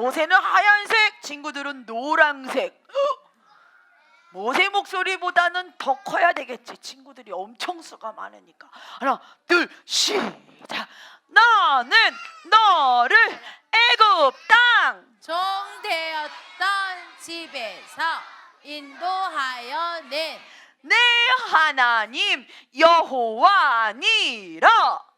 모세는 하얀색, 친구들은 노란색. 헉! 모세 목소리보다는 더 커야 되겠지. 친구들이 엄청 수가 많으니까. 하나, 둘, 시작. 나는 너를 애굽 땅 종되었던 집에서 인도하여 낸내 하나님 여호와니라.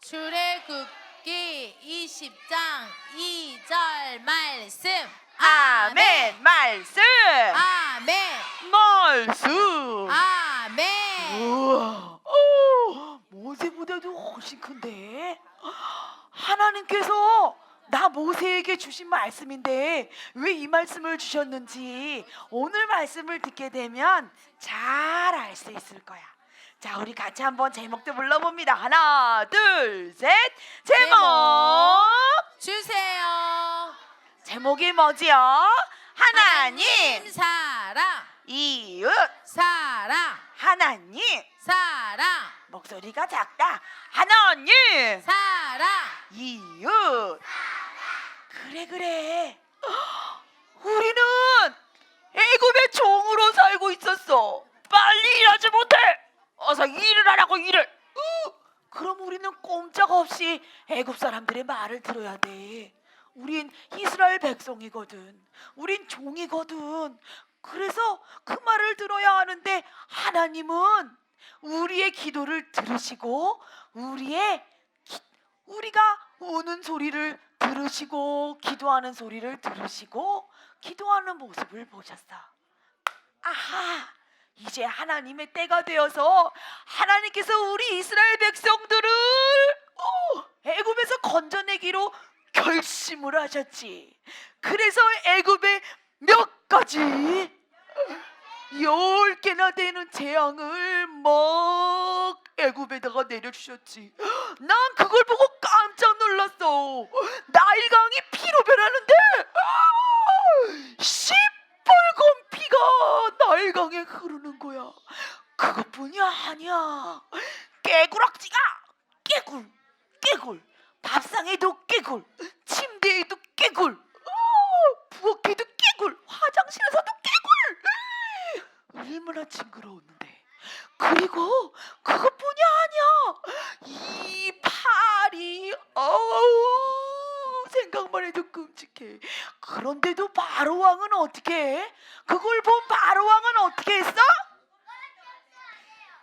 출애굽 기 20장 2절 말씀 아멘. 말씀. 아멘 말씀. 아멘 우와. 오, 모세보다도 훨씬 큰데. 하나님께서 나 모세에게 주신 말씀인데 왜 이 말씀을 주셨는지 오늘 말씀을 듣게 되면 잘 알 수 있을 거야. 자, 우리 같이 한번 제목도 불러봅니다. 하나, 둘, 셋. 제목. 주세요 제목이 뭐지요? 하나님, 사랑 이웃, 사랑 하나님. 사랑 목소리가 작다. 하나님, 사랑 이웃. 그래 그래. 우리는 애굽의 종으로 살고 있었어. 어서 일을 하라고 일을. 으, 그럼 우리는 꼼짝없이 애굽 사람들의 말을 들어야 돼. 우린 이스라엘 백성이거든. 우린 종이거든. 그래서 그 말을 들어야 하는데 하나님은 우리의 기도를 들으시고 우리의 기- 우리가 우는 소리를 들으시고 기도하는 소리를 들으시고 기도하는 모습을 보셨어. 아하, 이제 하나님의 때가 되어서 하나님께서 우리 이스라엘 백성들을 어, 애굽에서 건져내기로 결심을 하셨지. 그래서 애굽에 몇 가지 열 개나 되는 재앙을 막 애굽에다가 내려주셨지. 난 그걸 보고 깜짝 놀랐어. 나일강이 피로 변하는데 아! 시뻘건 피가 나일강에 흐르는 거야. 그것뿐이 아니야. 깨구락지가 깨굴 깨굴 밥상에도 깨굴 침대에도 깨굴 아! 부엌에도 깨굴 화장실에서도 깨굴 얼마나 징그러웠는데 그리고 그것뿐이 아니야 이 팔이 어우 생각만 해도 끔찍해 그런데도 바로 왕은 어떻게 해? 그걸 본 바로 왕은 어떻게 했어?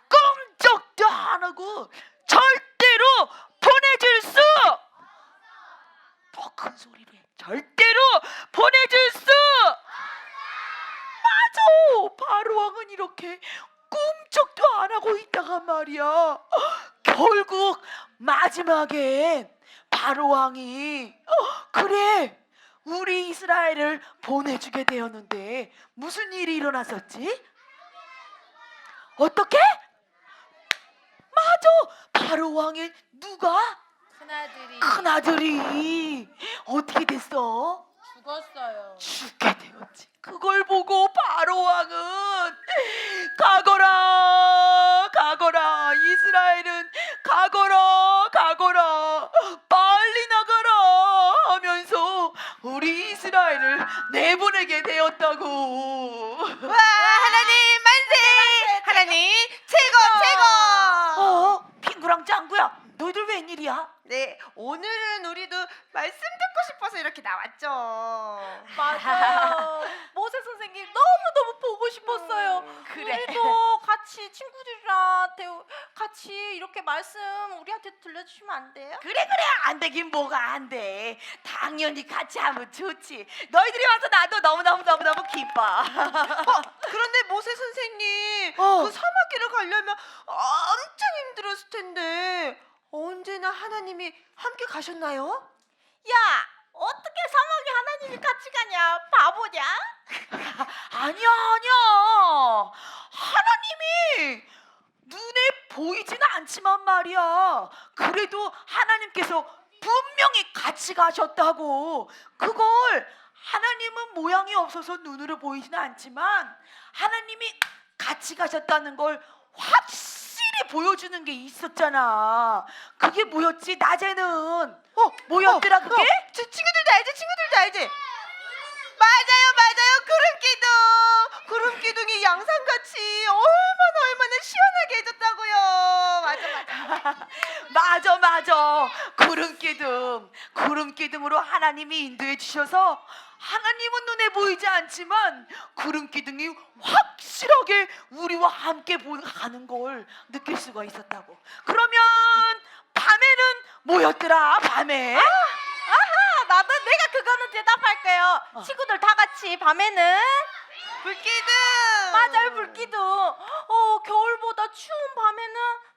꼼짝도 안 하고 절대로 보내줄 수 더 큰 소리로 해. 절대로 보내줄 수 맞아. 바로 왕은 이렇게 꿈쩍도 안 하고 있다가 말이야. 결국 마지막엔 바로 왕이 어, 그래 우리 이스라엘을 보내주게 되었는데 무슨 일이 일어났었지? 어떻게? 맞아 바로 왕의 누가? 큰아들이 큰아들이 어떻게 됐어? 죽었어요 죽게 되었지. 그걸 보고 바로 왕은 가거라, 가거라, 이스라엘은 가거라, 가거라, 빨 이스라엘을 내보내게 되었다고. 와 하나님 만세! 하나님 최고 최고! 어, 핑구랑 짱구야, 너희들 웬일이야? 네 오늘은 우리도 말씀 듣고 싶어서 이렇게 나왔죠. 맞아요 모세 선생님 너무너무 보고 싶었어요 음, 그래. 우리도 같이 친구들이랑 대- 같이 이렇게 말씀 우리한테 들려주시면 안 돼요? 그래 그래 안 되긴 뭐가 안 돼. 당연히 같이 하면 좋지. 너희들이 와서 나도 너무 너무 너무 너무 기뻐. 그런데 모세 선생님 어. 그 사막길을 가려면 엄청 힘들었을 텐데 언제나 하나님이 함께 가셨나요? 야 어떻게 사막에 하나님이 같이 가냐 바보냐? 아니야 아니야. 하나님이 보이지는 않지만 말이야. 그래도 하나님께서 분명히 같이 가셨다고. 그걸 하나님은 모양이 없어서 눈으로 보이지는 않지만 하나님이 같이 가셨다는 걸 확실히 보여주는 게 있었잖아. 그게 뭐였지? 낮에는 어 뭐였더라 그게? 어, 저 친구들도 알지 친구들도 알지? 맞아요, 맞아요. 구름 기둥. 구름 기둥이 양상같이 얼마나 얼마나 시원하게 해줬다고요. 맞아, 맞아. 맞아 구름 기둥 구름 기둥으로 하나님이 인도해 주셔서 하나님은 눈에 보이지 않지만 구름 기둥이 확실하게 우리와 함께 보- 가는 걸 느낄 수가 있었다고 그러면 밤에는 뭐였더라 밤에 아하, 나도 내가 그거는 대답할 거예요. 어. 친구들 다 같이 밤에는 불기둥. 맞아요 불기둥. 어 겨울보다 추운 밤에는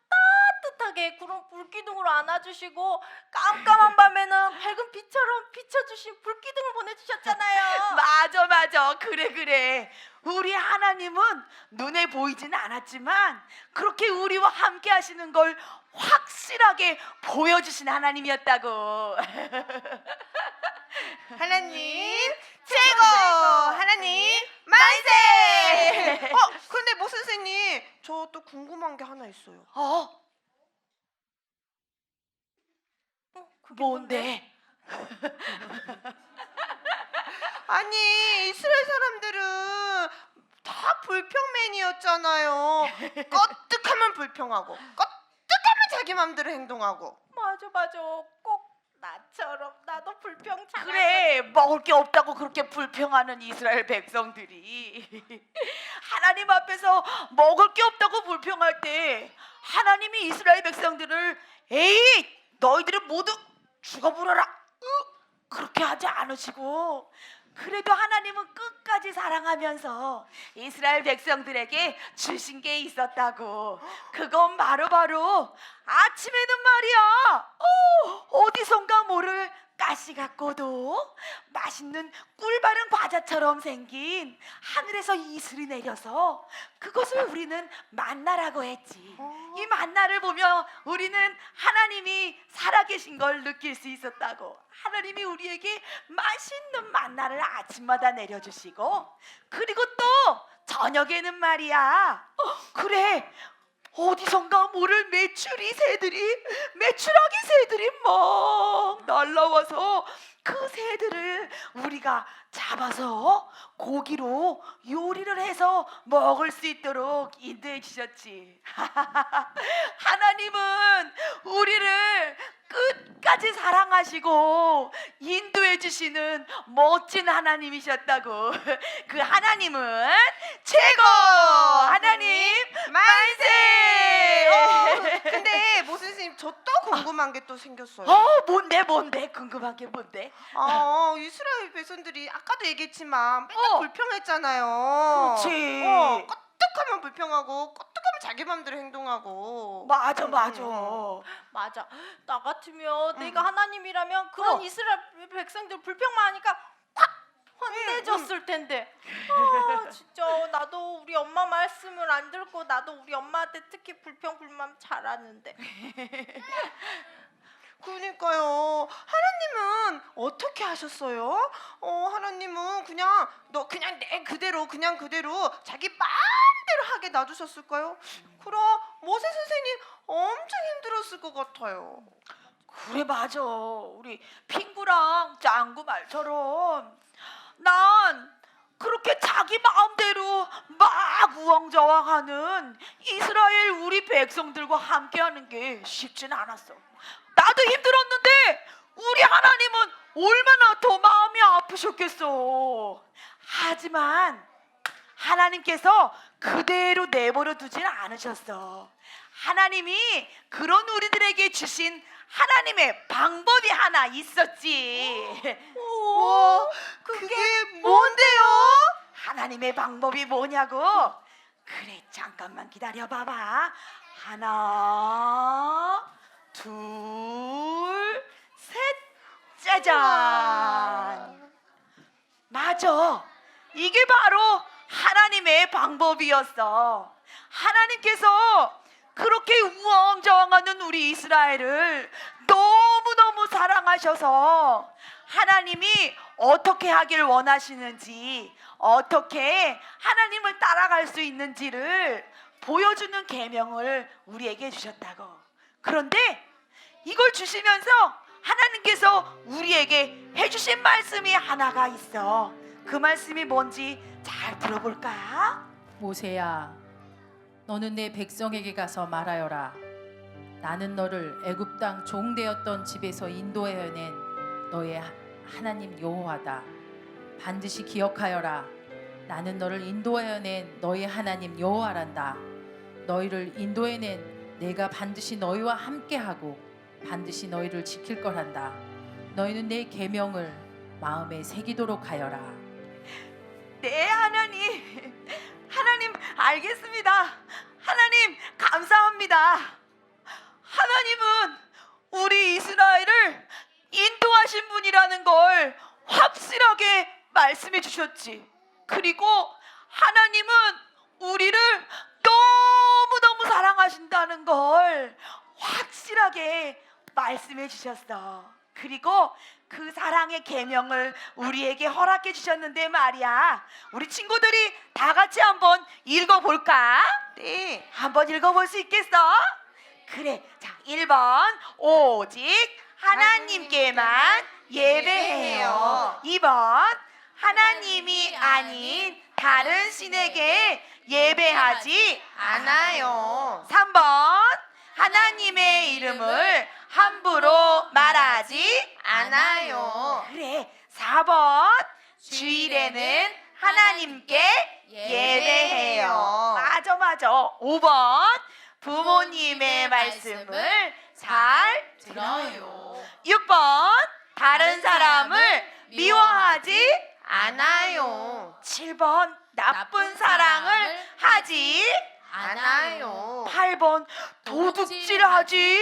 따 뜻하게 구름 불기둥으로 안아주시고 깜깜한 밤에는 밝은 빛처럼 비춰주신 불기둥을 보내주셨잖아요. 맞아 맞아 그래 그래 우리 하나님은 눈에 보이지는 않았지만 그렇게 우리와 함께 하시는 걸 확실하게 보여주신 하나님이었다고 하나님 최고. 하나님 만세. 어, 근데 모 선생님, 저 또 궁금한 게 하나 있어요. 어 어, 그게 뭔데 아니 이스라엘 사람들은 다 불평맨이었잖아요. 껐뜩하면 불평하고, 껐뜩하면 자기 맘대로 행동하고. 맞아 맞아 꼭 나처럼 나도 불평 잘 그래 먹을 게 없다고 그렇게 불평하는 이스라엘 백성들이 하나님 앞에서 먹을 게 없다고 불평할 때 하나님이 이스라엘 백성들을 에이 너희들은 모두 죽어버려라. 으, 그렇게 하지 않으시고. 그래도 하나님은 끝까지 사랑하면서 이스라엘 백성들에게 주신 게 있었다고. 그건 바로바로 아침에는 말이야. 어, 어디선가 모를 가시 같고도 맛있는 꿀 바른 과자처럼 생긴 하늘에서 이슬이 내려서 그것을 우리는 만나라고 했지. 어. 이 만나를 보며 우리는 하나님이 살아계신 걸 느낄 수 있었다고. 하나님이 우리에게 맛있는 만나를 아침마다 내려주시고 그리고 또 저녁에는 말이야. 어, 그래. 어디선가 모를 메추리 새들이 메추라기 새들이 막 날라와서 그 새들을 우리가 잡아서 고기로 요리를 해서 먹을 수 있도록 인도해 주셨지. 하나님은 우리를 끝까지 사랑하시고 인도해 주시는 멋진 하나님이셨다고. 그 하나님은 최고 하나님 만세. 어, 근데 모 선생님 저 또 궁금한 게 또 생겼어요. 어 뭔데 뭔데 궁금한 게 뭔데? 아, 이스라엘 백성들이 아까도 얘기했지만 맨날 어. 불평했잖아요. 그렇지. 어, 껐뜩하면 불평하고 껐뜩하면 자기 맘대로 행동하고. 맞아 음, 맞아. 음, 맞아. 나 같으면 음. 내가 하나님이라면 그런 어. 이스라엘 백성들 불평만 하니까 확 혼내줬을 텐데. 아, 진짜 나도 우리 엄마 말씀을 안 듣고 나도 우리 엄마한테 특히 불평 불만 잘하는데. 그러니까요. 하나님은 어떻게 하셨어요? 어, 하나님은 그냥 너 그냥 내 그대로 그냥 그대로 자기 마음대로 하게 놔두셨을까요? 그럼 모세 선생님 엄청 힘들었을 것 같아요. 그래 맞아. 우리 핑구랑 짱구 말처럼 난 그렇게 자기 마음대로 막 우왕좌왕하는 이스라엘 우리 백성들과 함께하는 게 쉽진 않았어. 나도 힘들었는데 우리 하나님은 얼마나 더 마음이 아프셨겠어. 하지만 하나님께서 그대로 내버려 두지는 않으셨어. 하나님이 그런 우리들에게 주신 하나님의 방법이 하나 있었지. 오, 그게 뭔데요? 하나님의 방법이 뭐냐고? 그래, 잠깐만 기다려 봐봐. 하나, 둘, 셋, 짜잔. 맞아. 이게 바로 하나님의 방법이었어. 하나님께서 그렇게 우왕좌왕하는 우리 이스라엘을 너무너무 사랑하셔서 하나님이 어떻게 하길 원하시는지 어떻게 하나님을 따라갈 수 있는지를 보여주는 계명을 우리에게 주셨다고. 그런데 이걸 주시면서 하나님께서 우리에게 해주신 말씀이 하나가 있어. 그 말씀이 뭔지 잘 들어볼까? 모세야, 너는 내 백성에게 가서 말하여라. 나는 너를 애굽 땅 종되었던 집에서 인도해낸 너의 하- 하나님 여호와다. 반드시 기억하여라. 나는 너를 인도해낸 너의 하나님 여호와란다. 너희를 인도해낸 내가 반드시 너희와 함께하고 반드시 너희를 지킬 거란다. 너희는 내 계명을 마음에 새기도록 하여라. 네, 하나님. 하나님, 알겠습니다. 하나님, 감사합니다. 하나님은 우리 이스라엘을 인도하신 분이라는 걸 확실하게 말씀해 주셨지. 그리고 하나님은 우리를 너무너무 사랑하신다는 걸 확실하게 말씀해 주셨어. 그리고 그 사랑의 계명을 우리에게 허락해 주셨는데 말이야. 우리 친구들이 다 같이 한번 읽어 볼까? 네. 한번 읽어볼 수 있겠어? 그래. 자, 1번. 오직 하나님께만 예배해요. 2번. 하나님이 아닌 다른 신에게 예배하지 않아요. 3번. 하나님의 이름을 함부로 말하지 않아요. 그래. 4번. 주일에는 하나님께 예배해요. 맞아, 맞아. 5번. 부모님의 말씀을 잘 들어요. 6번. 다른 사람을 미워하지 않아요. 7번. 나쁜 사랑을 하지 않아요. 8번. 도둑질하지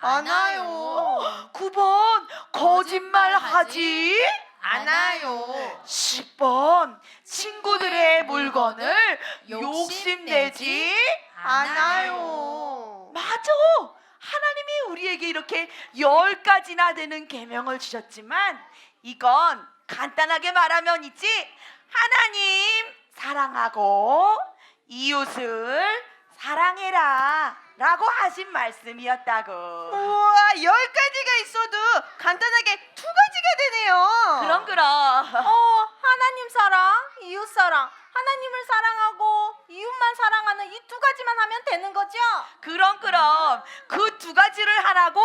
않아요. 9번. 거짓말하지 않아요. 10번. 친구들의 물건을 욕심내지 않아요. 맞아. 하나님이 우리에게 이렇게 열 가지나 되는 계명을 주셨지만 이건 간단하게 말하면 있지. 하나님 사랑하고 이웃을 사랑해라 라고 하신 말씀이었다고. 우와, 열 가지가 있어도 간단하게 두 가지가 되네요. 그럼 그럼. 어, 하나님 사랑, 이웃 사랑. 하나님을 사랑하고 이웃만 사랑하는 이 두 가지만 하면 되는 거죠? 그럼 그럼 그 두 가지를 하라고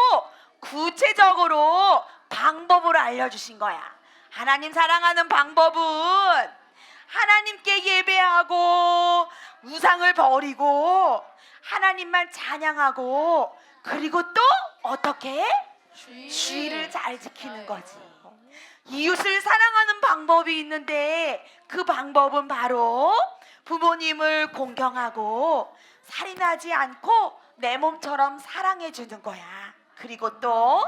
구체적으로 방법을 알려주신 거야. 하나님 사랑하는 방법은 하나님께 예배하고 우상을 버리고 하나님만 찬양하고 그리고 또 어떻게 주의를 잘 지키는 거지. 이웃을 사랑하는 방법이 있는데 그 방법은 바로 부모님을 공경하고 살인하지 않고 내 몸처럼 사랑해 주는 거야. 그리고 또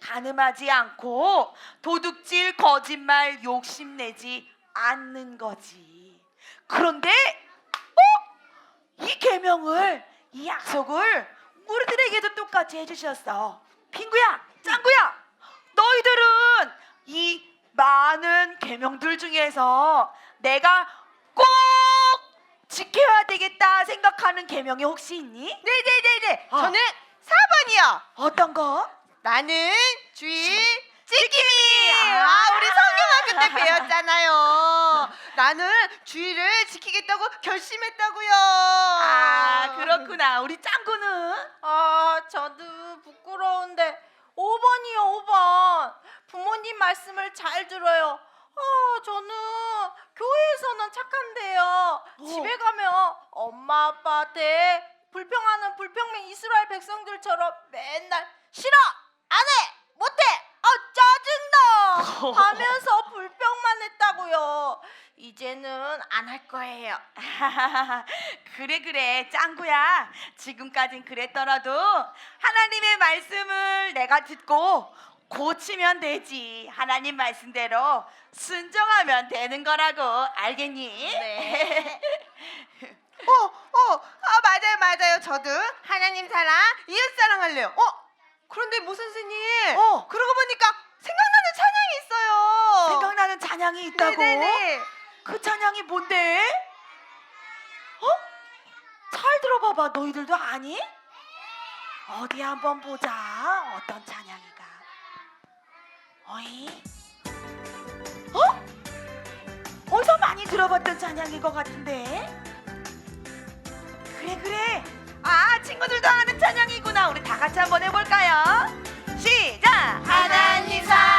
가늠하지 않고 도둑질, 거짓말, 욕심내지 않는 거지. 그런데 어? 이 계명을 이 약속을 우리들에게도 똑같이 해주셨어. 핑구야, 짱구야, 너희들은 이 많은 계명들 중에서 내가 꼭 지켜야 되겠다 생각하는 계명이 혹시 있니? 네네네네. 어. 저는 4번이요. 어떤 거? 나는 주의 지킴이. 아. 아, 우리 성경학교 때 배웠잖아요. 나는 주의를 지키겠다고 결심했다고요. 아 그렇구나. 우리 짱구는 아, 저도 부끄러운데 5번이요, 5번. 부모님 말씀을 잘 들어요. 아, 저는 교회에서는 착한데요. 어. 집에 가면 엄마 아빠한테 불평하는 불평맹 이스라엘 백성들처럼 맨날 싫어, 안 해, 아 하면서 불평만 했다고요. 이제는 안 할 거예요. 그래 그래 짱구야 지금까진 그랬더라도 하나님의 말씀을 내가 듣고 고치면 되지 하나님 말씀대로 순종하면 되는 거라고 알겠니? 네. 어, 어, 아 맞아요, 맞아요. 저도 하나님 사랑, 이웃 사랑할래요. 어, 그런데 모 선생님, 어. 그러고 보니까 생각나 는 찬양이 있어요. 생각나는 찬양이 있다고? 네네네. 그 찬양이 뭔데? 어? 잘 들어봐봐 너희들도 아니? 어디 한번 보자 어떤 찬양이가 어이? 어? 들어봤던 찬양인 것 같은데. 그래 그래. 아 친구들도 아는 찬양이구나. 우리 다 같이 한번 해볼까요? 시작. 하나님 사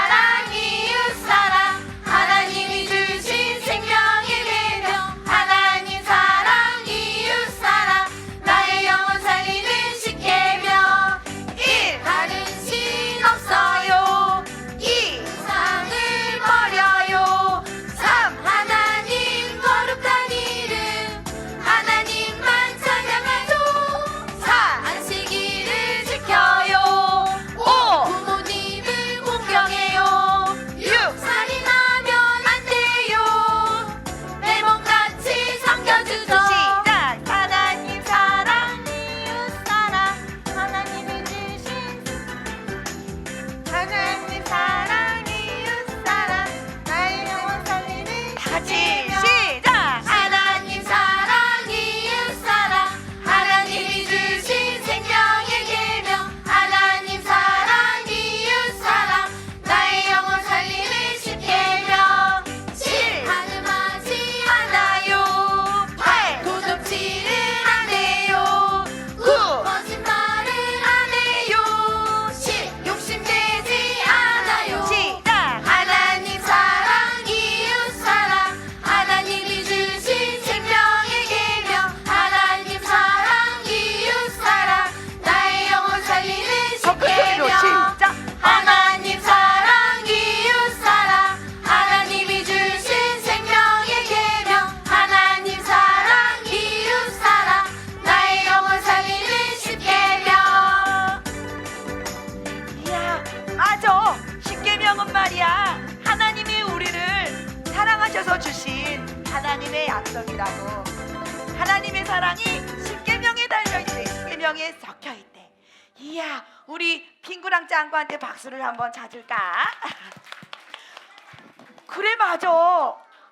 박수를 한번 찾을까? 그래 맞아.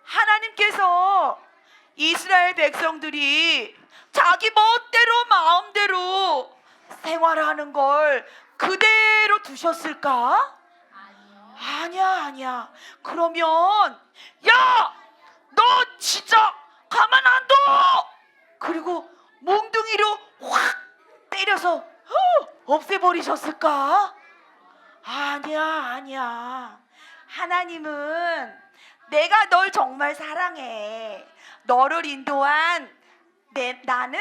하나님께서 이스라엘 백성들이 자기 멋대로 마음대로 생활하는 걸 그대로 두셨을까? 아니야, 아니야. 그러면 야, 너 진짜 가만 안 둬. 그리고 몽둥이로 확 때려서 어, 없애버리셨을까? 아니야, 아니야. 하나님은 내가 널 정말 사랑해. 너를 인도한 내, 나는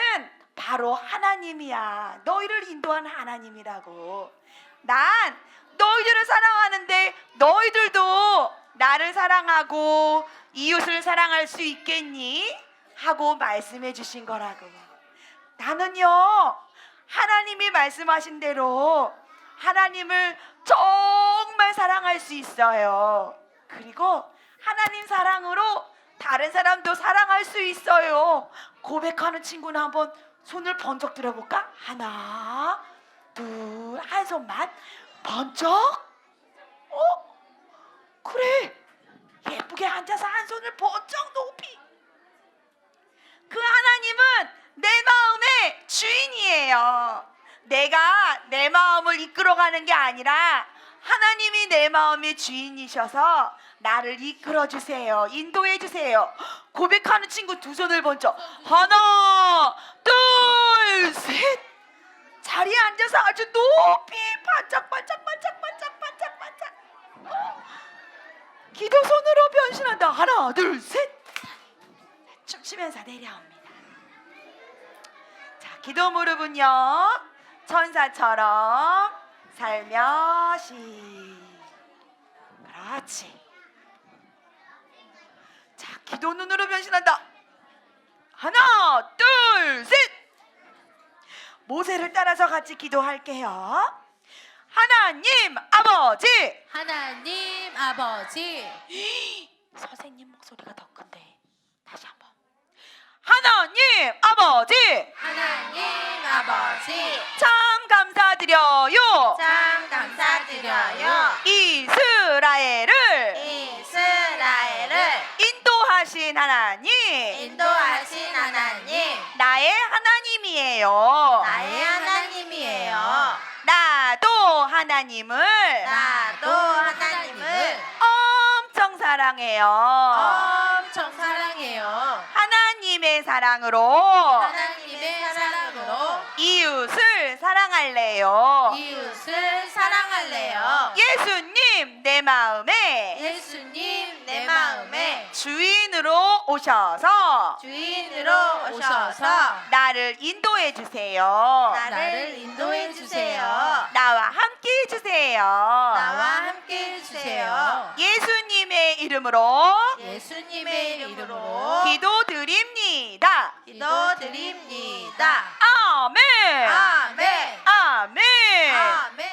바로 하나님이야. 너희를 인도한 하나님이라고. 난 너희들을 사랑하는데 너희들도 나를 사랑하고 이웃을 사랑할 수 있겠니? 하고 말씀해 주신 거라고. 나는요, 하나님이 말씀하신 대로 하나님을 정말 사랑할 수 있어요. 그리고 하나님 사랑으로 다른 사람도 사랑할 수 있어요. 고백하는 친구는 한번 손을 번쩍 들어볼까? 하나, 둘, 한 손만 번쩍. 어? 그래. 예쁘게 앉아서 한 손을 번쩍 높이. 그 하나님은 내 마음의 주인이에요. 내가 내 마음을 이끌어가는 게 아니라 하나님이 내 마음의 주인이셔서 나를 이끌어 주세요. 인도해 주세요. 고백하는 친구 두 손을 번쩍. 하나, 둘, 셋. 자리에 앉아서 아주 높이 반짝반짝 반짝 반짝 반짝 반짝. 어? 기도 손으로 변신한다. 하나, 둘, 셋. 춤추면서 내려옵니다. 자, 기도 무릎은요. 천사처럼 살며시. 그렇지. 자, 기도 눈으로 변신한다. 하나, 둘, 셋. 모세를 따라서 같이 기도할게요. 하나님 아버지. 하나님 아버지 선생님 목소리가 더 큰데. 하나님 아버지. 하나님 아버지 참 감사드려요. 참 감사드려요 이스라엘을 이스라엘을 인도하신 하나님. 인도하신 하나님 나의 하나님이에요. 나의 하나님이에요 나도 하나님을 나도 하나님을 엄청 사랑해요. 하나님의 사랑으로 하나님의 사랑으로 이웃을 사랑할래요. 이웃을 사랑할래요. 예수님 내 마음에 예수님 내 마음에 주인으로 오셔서 주인으로 오셔서 나를 인도해 주세요. 나를 인도해 주세요. 나와 함께 해 주세요. 나와 함께 해주세요. 예수님의 이름으로 예수님의 이름으로 기도 드립니다. 기도드립니다. 아멘. 아멘. 아멘. 아멘.